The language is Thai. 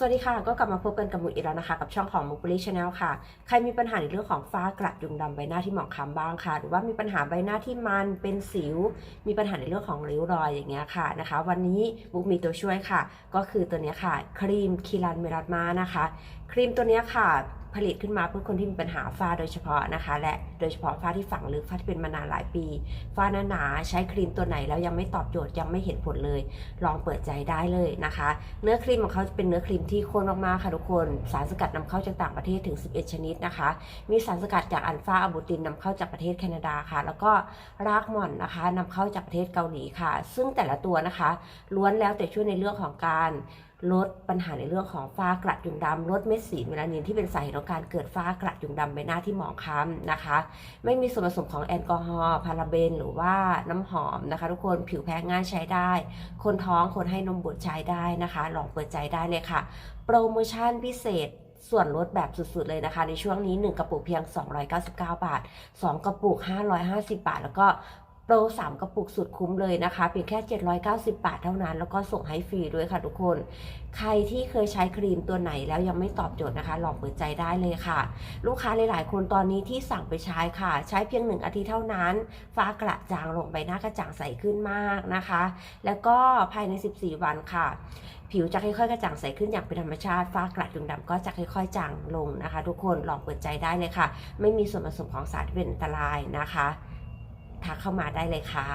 สวัสดีค่ะ ก็กลับมาพบกันกับมุกอีกแล้วนะคะ กับช่องของมุกบุรีชาแนลค่ะ ใครมีปัญหาในเรื่องของฝ้ากระยุงดำใบหน้าที่หมองคล้ำบ้างค่ะ หรือว่ามีปัญหาใบหน้าที่มันเป็นสิว มีปัญหาในเรื่องของริ้วรอยอย่างเงี้ยค่ะนะคะ วันนี้มุกมีตัวช่วยค่ะ ก็คือตัวนี้ค่ะ ครีมคีรันเมลามานะคะ ครีมตัวนี้ค่ะ ลิตขึ้นมาเพื่อคนที่มีปัญหาฝ้าโดยเฉพาะนะคะ และโดยเฉพาะฝ้าที่ฝังลึกฝ้าที่เป็นมานานหลายปี ฝ้าหนาๆใช้ครีมตัวไหนแล้วยังไม่ตอบโจทย์ยังไม่เห็นผลเลย ลองเปิดใจได้เลยนะคะ เนื้อครีมของเขาจะเป็นเนื้อครีมที่ข้นมากๆค่ะทุกคนสารสกัดนำเข้าจากต่างประเทศถึง 11 ชนิดนะคะ มีสารสกัดจากอัลฟาอะบูตินนำเข้าจากประเทศแคนาดาค่ะ แล้วก็รากหม่อนนะคะนำเข้าจากประเทศเกาหลีค่ะ ซึ่งแต่ละตัวนะคะ ล้วนแล้วแต่ช่วยในเรื่องของการ ลดปัญหาในเรื่องของฝ้ากระจุงดำลดเม็ดสีเมลานินที่เป็นสาเหตุของการเกิดฝ้ากระจุงดำใบหน้าที่หมองคล้ำนะคะ ไม่มีส่วนผสมของแอลกอฮอล์พาราเบน หรือว่าน้ำหอมนะคะ ทุกคนผิวแพ้ง่ายใช้ได้ คนท้องคนให้นมบุตรใช้ได้นะคะ ลองเปิดใจได้เลยค่ะ โปรโมชั่นพิเศษส่วนลดแบบสุดๆเลยนะคะ ในช่วงนี้ 1 กระปุกเพียง 299 บาท 2 กระปุก 550 บาท แล้วก็ โปร3กระปุกสุดคุ้มเลยนะคะ เพียงแค่ 790 บาทเท่านั้น แล้วก็ส่งให้ฟรีด้วยค่ะทุกคน ใครที่เคยใช้ครีมตัวไหนแล้วยังไม่ตอบโจทย์นะคะ ลองเปิดใจได้เลยค่ะ ลูกค้าหลาย ๆ คนตอนนี้ที่สั่งไปใช้ค่ะ ใช้เพียงหนึ่งอาทิตย์เท่านั้น ฟ้ากระจางลงใบหน้ากระจ่างใสขึ้นมากนะคะ แล้วก็ภายใน 14 วันค่ะผิวจะค่อยๆกระจ่างใสขึ้นอย่างเป็นธรรมชาติ ฝ้ากระจุงดำก็จะค่อยๆจางลงนะคะ ทุกคนลองเปิดใจได้เลยค่ะ ไม่มีส่วนผสมของสารที่เป็นอันตรายนะคะ ทักเข้ามาได้เลยค่ะ